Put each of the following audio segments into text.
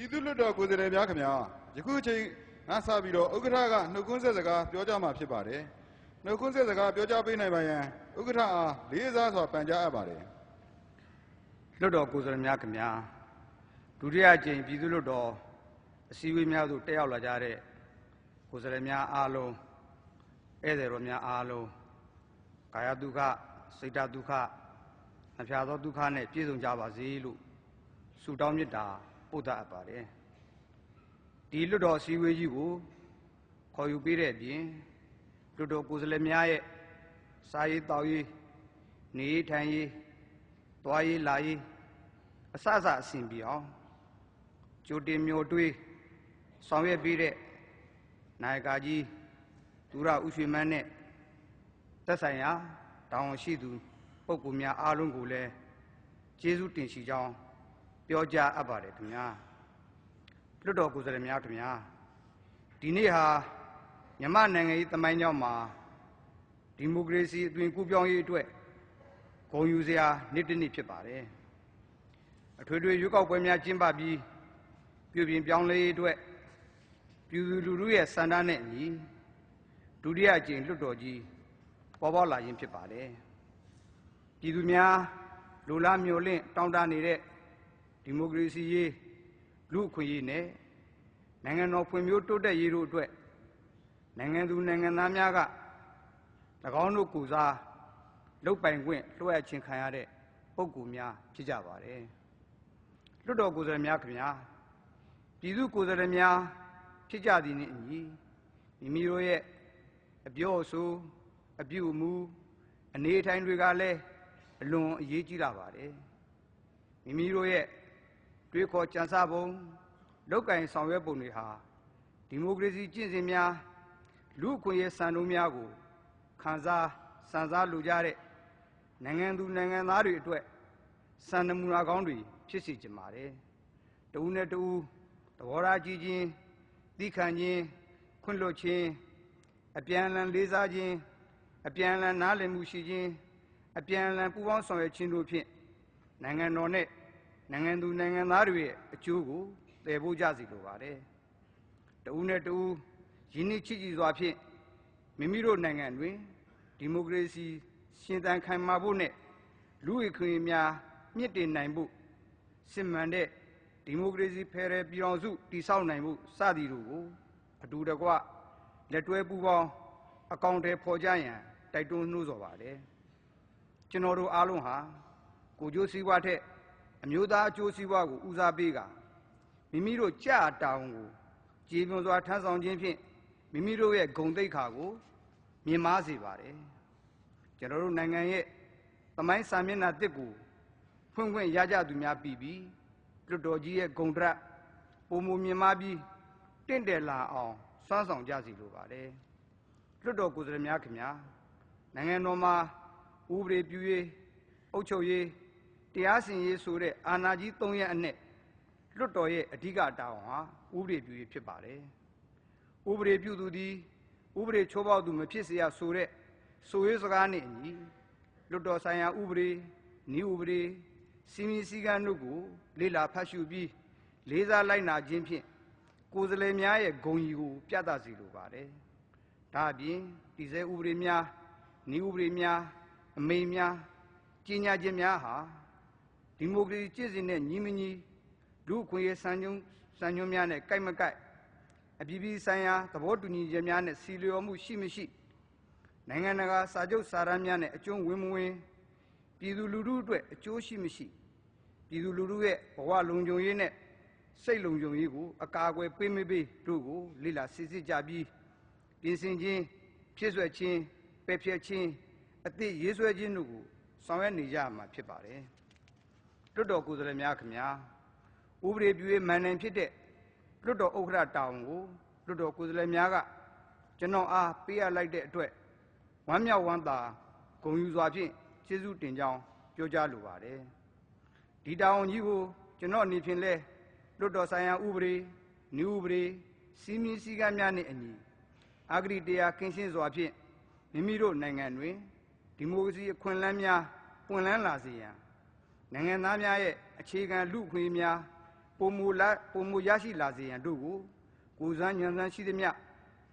ပြည်သူ့လွှတ်တော်ကိုယ်စားလှယ်များခင်ဗျာယခုအချိန်ငါစပြီးတော့ဥက္ကဋ္ဌကနှုတ်ခွန်းဆက်စကားပြောကြားမှာဖြစ်ပါတယ်နှုတ်ခွန်းဆက်စကားပြောကြားပေးနိုင်ပါရန်ဥက္ကဋ္ဌအားလေးစားစွာပန်ကြားအပ်ပါတယ်လွတ်တော်ကိုယ်စားလှယ်များခင်ဗျာဒုတိယအကြိမ်ပြည်သူ့လွတ်တော်အစည်းအဝေးများသို့တက်ရောက်လာကြတဲ့ကိုယ်စားလှယ်များအားလုံးဧည့်သည်တော်များအားလုံးကာယဒုက္ခစိတ်ဓာတ်ဒုက္ခအဖျားသောဒုက္ခနဲ့ပြည့်စုံကြပါစေလို့ဆုတောင်းမေတ္တာ ပို့သအပ်ပါတယ်ဒီလွတ်တော်အစည်းအဝေးကြီးကိုခေါ်ယူပေးတဲ့အပြင်လွတ်တော်ကိုယ်စားလှယ်များရဲ့စာရေးတောက်ရေးနေရေးထိုင်ရေးသွားရေးလာရေးအစအစအဆင်ပြေအောင်ကြိုတင်မျိုးတွေးဆောင်ရွက်ပြီးတဲ့နိုင်ကာကြီးဒူရဥရွှေမန်းနဲ့သက်ဆိုင်ရာတောင်းဝန်ရှိသူပုဂ္ဂိုလ်များအားလုံးကိုလည်းကျေးဇူးတင်ရှိကြောင်း ပြောကြားအပ်ပါတယ်ခင်ဗျာလွတ်တော်ကိုယ်စားလှယ်များခင်ဗျာဒီနေ့ဟာမြန်မာနိုင်ငံရေးသမိုင်းကြောင်းမှာဒီမိုကရေစီအသွင်ကူးပြောင်းရေးအတွက်ဂုံယူစရာနေ့တစ်နေ့ဖြစ်ပါတယ်အထွေထွေရွေးကောက်ပွဲများကျင်းပပြီးပြုပြင်ပြောင်းလဲရေးအတွက်ပြည်သူလူထုရဲ့စံတမ်းနဲ့အညီဒုတိယအကြိမ်လွှတ်တော်ကြီးပေါ်ပေါက်လာခြင်းဖြစ်ပါတယ်ပြည်သူများလူလားမျိုးလင့်တောင်းတနေတဲ့ ဒီမိုကရေစီရေးလူ့အခွင့်အရေးနဲ့နိုင်ငံတော်ဖွံ့ဖြိုးတိုးတက်ရေးတို့အတွက်နိုင်ငံသူနိုင်ငံသားများက၎င်းတို့ကိုယ်စားလုတ်ပိုင်ခွင့်လွှဲအပ်ခြင်းခံရတဲ့ပုဂ္ဂိုလ်များဖြစ်ကြပါတယ်။လွတ်တော်ကိုယ်စားလှယ်များခင်ဗျာပြည်သူကိုယ်စားလှယ်များဖြစ်ကြသည်နှင့်အညီမိမိတို့ရဲ့အပြောအဆိုအပြုအမူအနေအထိုင်တွေကလည်းအလွန်အရေးကြီးလာပါတယ်။မိမိတို့ရဲ့ တွေးခေါ်ကြံစပုံလောက်ကင်ဆောင်ရွက်ပုံတွေဟာဒီမိုကရေစီကျင့်စဉ်များလူ့အခွင့်အရေးစံနှုန်းများကိုခံစားစံစားလိုကြတဲ့နိုင်ငံသူနိုင်ငံသားတွေအတွက်စံနမူနာကောင်းတွေဖြစ်စေချင်ပါတယ်။တဦးနဲ့တဦးသဘောထားကြီးခြင်းသိခံခြင်းခွင့်လွှတ်ခြင်းအပြန်အလှန်လေးစားခြင်းအပြန်အလှန်နားလည်မှုရှိခြင်းအပြန်အလှန်ပူးပေါင်းဆောင်ရွက်ခြင်းတို့ဖြင့်နိုင်ငံတော်နဲ့ နိုင်ငံသူနိုင်ငံသားတွေရဲ့အကျိုးကိုတည်ဖို့ကြစီလိုပါတယ်။တဦးနဲ့တဦးရင်းနှီးချစ်ကြည်စွာဖြင့်မိမိတို့နိုင်ငံတွင်ဒီမိုကရေစီရှင်သန်ခိုင်မာဖို့နဲ့လူ့အခွင့်အရေးများမြင့်တင်နိုင်ဖို့စစ်မှန်တဲ့ဒီမိုကရေစီဖယ်ဒရယ်ပြည်ထောင်စုတည်ဆောက်နိုင်မှုစသည်တို့ကိုအတူတကွလက်တွဲပူးပေါင်းအကောင့်တွေဖော်ကြရန်တိုက်တွန်းနှိုးဆော်ပါတယ်ကျွန်တော်တို့အားလုံးဟာကိုကျိုးစည်းဝါးထက် အမျိုးသားအကျိုးစည်းဝါးကိုဦးစားပေးကမိမိတို့ကြာတောင်းကိုကြည်ပြွန်စွာထမ်းဆောင်ခြင်းဖြင့်မိမိတို့ရဲ့ဂုဏ်သိက္ခာကိုမြင့်မားစေပါတယ်ကျွန်တော်တို့နိုင်ငံရဲ့သမိုင်းစာမျက်နှာတစ်ကိုဖွင့်ခွင့်ရကြသူများပြည်ပြီးလွတ်တော်ကြီးရဲ့ဂုံဒရက်ပုံမူမြင်မာပြီးတင့်တယ်လာအောင်စွမ်းဆောင်ကြစီလိုပါတယ်လွတ်တော်ကိုယ်စားလှယ်များခင်ဗျာနိုင်ငံတော်မှာဥပဒေပြုရေးအုပ်ချုပ်ရေး တရားစီရင်ရေးဆိုတဲ့အာဏာကြီး၃ရပ်အနက်လွတ်တော်ရဲ့အဓိကတာဝန်ဟာဥပဒေပြုရေးဖြစ်ပါတယ်ဥပဒေပြုသူသည်ဥပဒေချိုးဖောက်သူမဖြစ်စေရဆိုတဲ့ဆိုရေးစကားနဲ့အညီလွတ်တော်ဆိုင်ရာဥပဒေနည်းဥပဒေစီမီစည်းကမ်းတို့ကိုလေ့လာဖတ်ရှုပြီးလေးစားလိုက်နာခြင်းဖြင့်ကိုယ်စားလှယ်များရဲ့ဂုဏ်ကြီးကိုပြသစီလိုပါတယ်။ဒါအပြင်တည်ဆဲဥပဒေများနည်းဥပဒေများအမိန့်များကြီးညာခြင်းများဟာ ဒီမိုကရေစီကျင့်စဉ်နဲ့ညီမညီလူ့အခွင့်အရေးစံညွှန်းစံညွှန်းများနဲ့ကိုက်မကိုက်အပြည်ပြည်ဆိုင်ရာသဘောတူညီချက်များနဲ့စီလျော်မှုရှိမရှိနိုင်ငံတကာစာချုပ်စာတမ်းများနဲ့အကျုံးဝင်မဝင်ပြည်သူလူထုအတွက်အကျိုးရှိမရှိပြည်သူလူထုရဲ့ဘဝလုံခြုံရေးနဲ့စိတ်လုံခြုံရေးကိုအကာအကွယ်ပေးမပေးတို့ကိုလေ့လာစစ်စစ်ကြပြီးပြင်ဆင်ခြင်းဖြစ်ဆွဲခြင်းပယ်ဖျက်ခြင်းအသည့်ရေးဆွဲခြင်းတို့ကိုဆောင်ရွက်နေကြမှာဖြစ်ပါတယ် လွတ်တော်ကိုယ်စားလှယ်များခင်ဗျာဥပဒေပြုရေးမန်နိုင်ဖြစ်တဲ့လွတ်တော်ဥက္ကဋ္ဌတာဝန်ကိုလွတ်တော်ကိုယ်စားလှယ်များကကျွန်တော်အားပေးအပ်လိုက်တဲ့အတွက်ဝမ်းမြောက်ဝမ်းသာဂုဏ်ယူစွာဖြင့်ကျေးဇူးတင်ကြောင်းပြောကြားလိုပါတယ်ဒီတာဝန်ကြီးကိုကျွန်တော်အနေဖြင့်လဲလွတ်တော်ဆိုင်ရာဥပဒေနည်းဥပဒေစီမင်းစည်းကမ်းများနှင့်အညီအဂတိတရားကင်းရှင်းစွာဖြင့်မိမိတို့နိုင်ငံတွင်ဒီမိုကရေစီအခွင့်အလမ်းများပွင့်လန်းလာစေရန် နိုင်ငံသားများရဲ့အခြေခံလူ့အခွင့်အရေးများပုံမူလာပုံမူရရှိလာစေရန်တို့ကိုကိုယ်စွမ်းဉာဏ်စွမ်းရှိသမျှ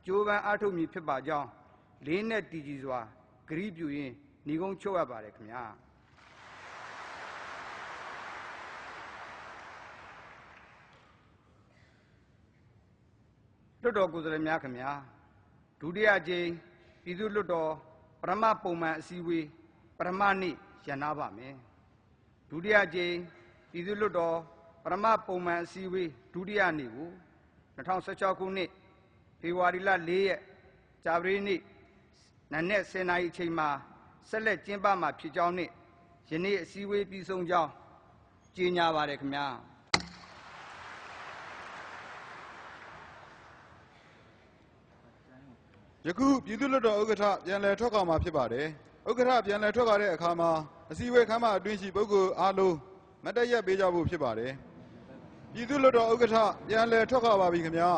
ကြိုးပမ်းအားထုတ်မည်ဖြစ်ပါကြောင်းလေးနဲ့တည်ကြည်စွာဂရုပြုရင်းညီကုန်းချုပ်ရပါတယ်ခင်ဗျာလွတ်တော်ကိုယ်စားလှယ်များခင်ဗျာဒုတိယကြိမ်ပြည်သူ့လွတ်တော်ပထမပုံမှန်အစည်းအဝေးပထမနေ့ရန်နာပါမယ် ဒုတိယကြိမ်ပြည်သူ့လွတ်တော်ပထမပုံမှန်အစည်းအဝေးဒုတိယနေ့ကို2016ခုနှစ်ဖေဖော်ဝါရီလ4ရက်ကြာပတေးနေ့နံနက်10:00နာရီအချိန်မှာဆက်လက်ကျင်းပမှာဖြစ်ကြောင်းနှင့်ယနေ့အစည်းအဝေးပြီးဆုံးကြောင်းကြေညာပါတယ်ခင်ဗျာယခုပြည်သူ့လွှတ်တော်ဥက္ကဋ္ဌပြန်လည်ထွက်ခွာမှာဖြစ်ပါတယ်ဥက္ကဋ္ဌပြန်လည်ထွက်ခွာတဲ့အခါမှာ အစည်းအဝေးခန်းမအတွင်းရှိပုဂ္ဂိုလ်အားလုံးမတ်တရက်ပေးကြဖို့ဖြစ်ပါတယ်ပြည်သူ့လွှတ်တော်ဥက္ကဋ္ဌပြန်လည်ထွက်ခွာပါပြီခင်ဗျာ